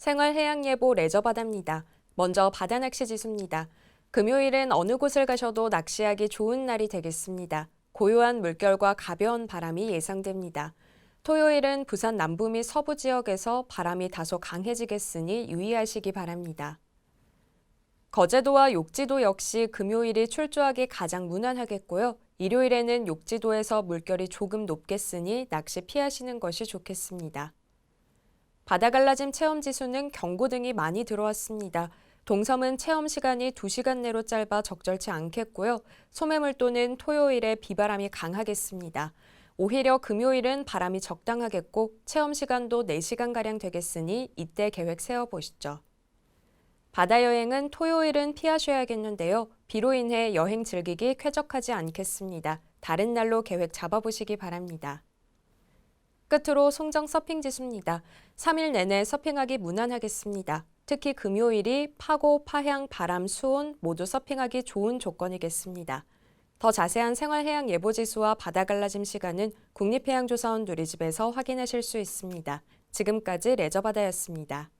생활해양예보 레저바다입니다. 먼저 바다 낚시 지수입니다. 금요일은 어느 곳을 가셔도 낚시하기 좋은 날이 되겠습니다. 고요한 물결과 가벼운 바람이 예상됩니다. 토요일은 부산 남부 및 서부 지역에서 바람이 다소 강해지겠으니 유의하시기 바랍니다. 거제도와 욕지도 역시 금요일이 출조하기 가장 무난하겠고요. 일요일에는 욕지도에서 물결이 조금 높겠으니 낚시 피하시는 것이 좋겠습니다. 바다 갈라짐 체험 지수는 경고 등이 많이 들어왔습니다. 동섬은 체험 시간이 2시간 내로 짧아 적절치 않겠고요. 소매물도는 토요일에 비바람이 강하겠습니다. 오히려 금요일은 바람이 적당하겠고 체험 시간도 4시간가량 되겠으니 이때 계획 세워보시죠. 바다 여행은 토요일은 피하셔야겠는데요. 비로 인해 여행 즐기기 쾌적하지 않겠습니다. 다른 날로 계획 잡아보시기 바랍니다. 끝으로 송정 서핑 지수입니다. 3일 내내 서핑하기 무난하겠습니다. 특히 금요일이 파고, 파향, 바람, 수온 모두 서핑하기 좋은 조건이겠습니다. 더 자세한 생활해양 예보 지수와 바다 갈라짐 시간은 국립해양조사원 누리집에서 확인하실 수 있습니다. 지금까지 레저바다였습니다.